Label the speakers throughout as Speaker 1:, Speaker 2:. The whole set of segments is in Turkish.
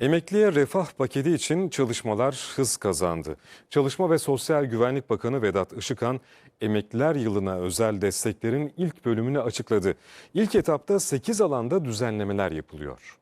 Speaker 1: Emekliye refah paketi için çalışmalar hız kazandı. Çalışma ve Sosyal Güvenlik Bakanı Vedat Işıkhan, emekliler yılına özel desteklerin ilk bölümünü açıkladı. İlk etapta 8 alanda düzenlemeler yapılıyor.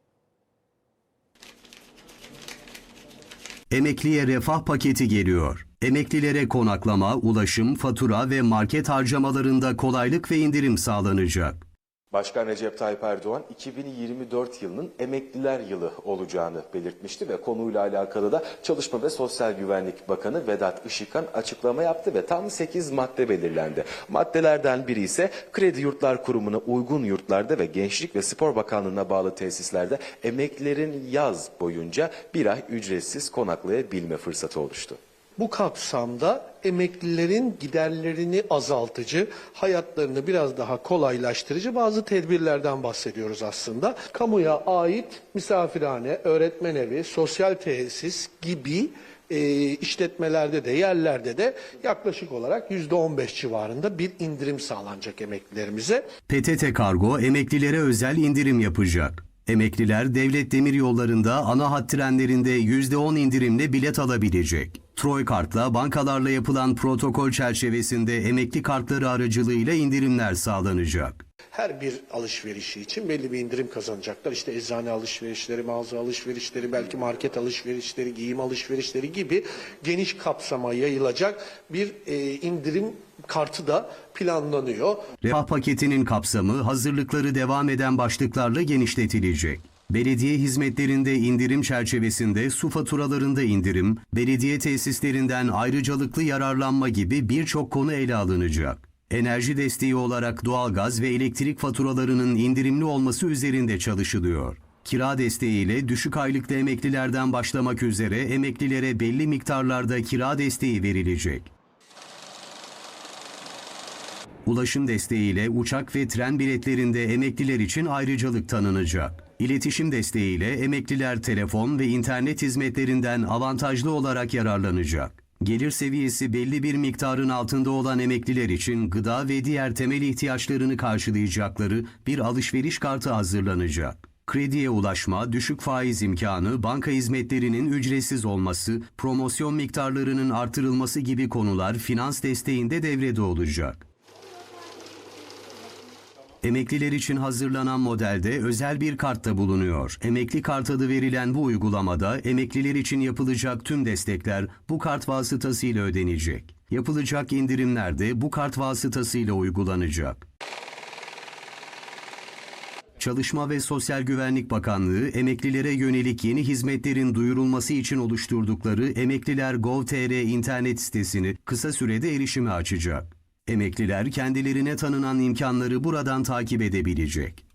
Speaker 2: Emekliye refah paketi geliyor. Emeklilere konaklama, ulaşım, fatura ve market harcamalarında kolaylık ve indirim sağlanacak.
Speaker 3: Başkan Recep Tayyip Erdoğan 2024 yılının emekliler yılı olacağını belirtmişti ve konuyla alakalı da Çalışma ve Sosyal Güvenlik Bakanı Vedat Işıkhan açıklama yaptı ve tam 8 madde belirlendi. Maddelerden biri ise Kredi Yurtlar Kurumu'na uygun yurtlarda ve Gençlik ve Spor Bakanlığı'na bağlı tesislerde emeklilerin yaz boyunca bir ay ücretsiz konaklayabilme fırsatı oluştu.
Speaker 4: Bu kapsamda emeklilerin giderlerini azaltıcı, hayatlarını biraz daha kolaylaştırıcı bazı tedbirlerden bahsediyoruz aslında. Kamuya ait misafirhane, öğretmen evi, sosyal tesis gibi e, işletmelerde de yerlerde de yaklaşık olarak %15 civarında bir indirim sağlanacak emeklilerimize.
Speaker 2: PTT Kargo emeklilere özel indirim yapacak. Emekliler devlet demir yollarında ana hat trenlerinde %10 indirimle bilet alabilecek. Troy kartla bankalarla yapılan protokol çerçevesinde emekli kartları aracılığıyla indirimler sağlanacak.
Speaker 4: her bir alışverişi için belli bir indirim kazanacaklar. İşte eczane alışverişleri, mağaza alışverişleri, belki market alışverişleri, giyim alışverişleri gibi geniş kapsama yayılacak bir e, indirim kartı da planlanıyor.
Speaker 2: Refah paketinin kapsamı hazırlıkları devam eden başlıklarla genişletilecek. Belediye hizmetlerinde indirim çerçevesinde su faturalarında indirim, belediye tesislerinden ayrıcalıklı yararlanma gibi birçok konu ele alınacak. Enerji desteği olarak doğalgaz ve elektrik faturalarının indirimli olması üzerinde çalışılıyor. Kira desteğiyle düşük aylıklı emeklilerden başlamak üzere emeklilere belli miktarlarda kira desteği verilecek. Ulaşım desteğiyle uçak ve tren biletlerinde emekliler için ayrıcalık tanınacak. İletişim desteğiyle emekliler telefon ve internet hizmetlerinden avantajlı olarak yararlanacak. Gelir seviyesi belli bir miktarın altında olan emekliler için gıda ve diğer temel ihtiyaçlarını karşılayacakları bir alışveriş kartı hazırlanacak. Krediye ulaşma, düşük faiz imkanı, banka hizmetlerinin ücretsiz olması, promosyon miktarlarının artırılması gibi konular finans desteğinde devrede olacak. Emekliler için hazırlanan modelde özel bir kart da bulunuyor. Emekli kart adı verilen bu uygulamada emekliler için yapılacak tüm destekler bu kart vasıtasıyla ödenecek. Yapılacak indirimler de bu kart vasıtasıyla uygulanacak. Çalışma ve Sosyal Güvenlik Bakanlığı emeklilere yönelik yeni hizmetlerin duyurulması için oluşturdukları Emekliler Gov.tr internet sitesini kısa sürede erişime açacak. Emekliler kendilerine tanınan imkanları buradan takip edebilecek.